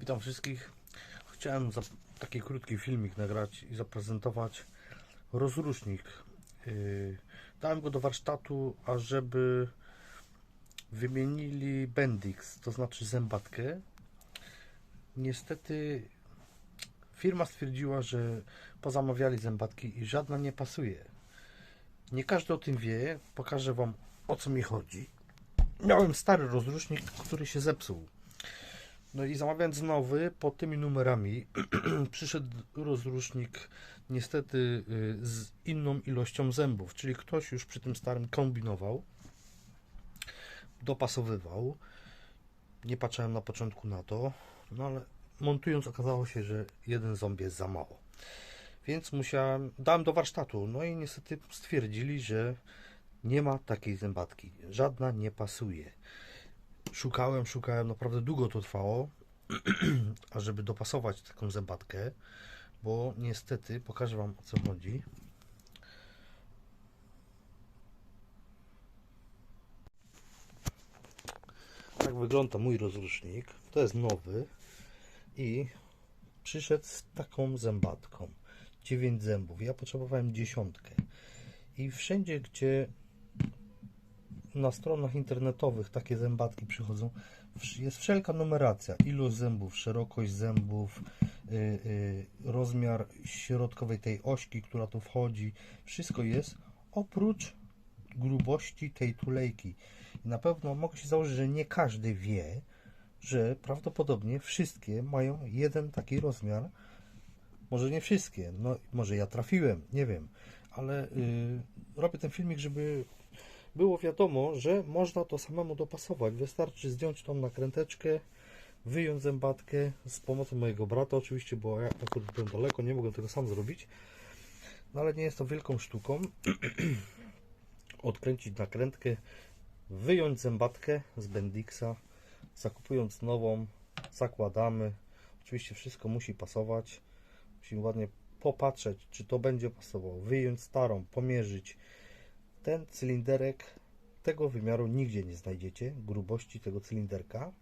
Witam wszystkich. Chciałem taki krótki filmik nagrać i zaprezentować rozrusznik. Yy, dałem go do warsztatu, ażeby wymienili Bendix, to znaczy zębatkę. Niestety firma stwierdziła, że pozamawiali zębatki i żadna nie pasuje. Nie każdy o tym wie. Pokażę Wam o co mi chodzi. Miałem stary rozrusznik, który się zepsuł. No i zamawiając nowy pod tymi numerami przyszedł rozrusznik niestety y, z inną ilością zębów, czyli ktoś już przy tym starym kombinował, dopasowywał. Nie patrzyłem na początku na to, no ale montując okazało się, że jeden ząb jest za mało. Więc musiałem, dałem do warsztatu, no i niestety stwierdzili, że nie ma takiej zębatki. Żadna nie pasuje. Szukałem, szukałem, naprawdę długo to trwało, ażeby dopasować taką zębatkę, bo niestety, pokażę Wam o co chodzi. Tak wygląda mój rozrusznik. To jest nowy i przyszedł z taką zębatką. 9 zębów. Ja potrzebowałem dziesiątkę. I wszędzie, gdzie na stronach internetowych takie zębatki przychodzą, jest wszelka numeracja, ilość zębów, szerokość zębów, y, y, rozmiar środkowej tej ośki, która tu wchodzi, wszystko jest oprócz grubości tej tulejki. I na pewno mogę się założyć, że nie każdy wie, że prawdopodobnie wszystkie mają jeden taki rozmiar. Może nie wszystkie, no może ja trafiłem, nie wiem, ale y, robię ten filmik, żeby było wiadomo, że można to samemu dopasować. Wystarczy zdjąć tą nakręteczkę, wyjąć zębatkę z pomocą mojego brata, oczywiście, bo ja akurat byłem daleko, nie mogłem tego sam zrobić. No ale nie jest to wielką sztuką. Odkręcić nakrętkę, wyjąć zębatkę z Bendixa, zakupując nową, zakładamy. Oczywiście wszystko musi pasować. Musimy ładnie popatrzeć, czy to będzie pasowało. Wyjąć starą, pomierzyć ten cylinderek tego wymiaru nigdzie nie znajdziecie, grubości tego cylinderka,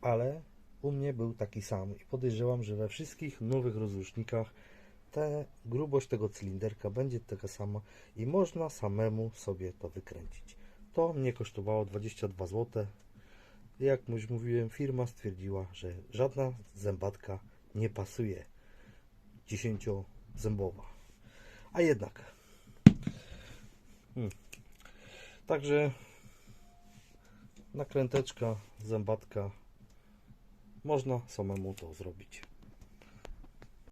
ale u mnie był taki sam i podejrzewam, że we wszystkich nowych rozrusznikach ta grubość tego cylinderka będzie taka sama i można samemu sobie to wykręcić. To mnie kosztowało 22 zł. Jak już mówiłem, firma stwierdziła, że żadna zębatka nie pasuje 10 zębowa. A jednak Także nakręteczka, zębatka. Można samemu to zrobić.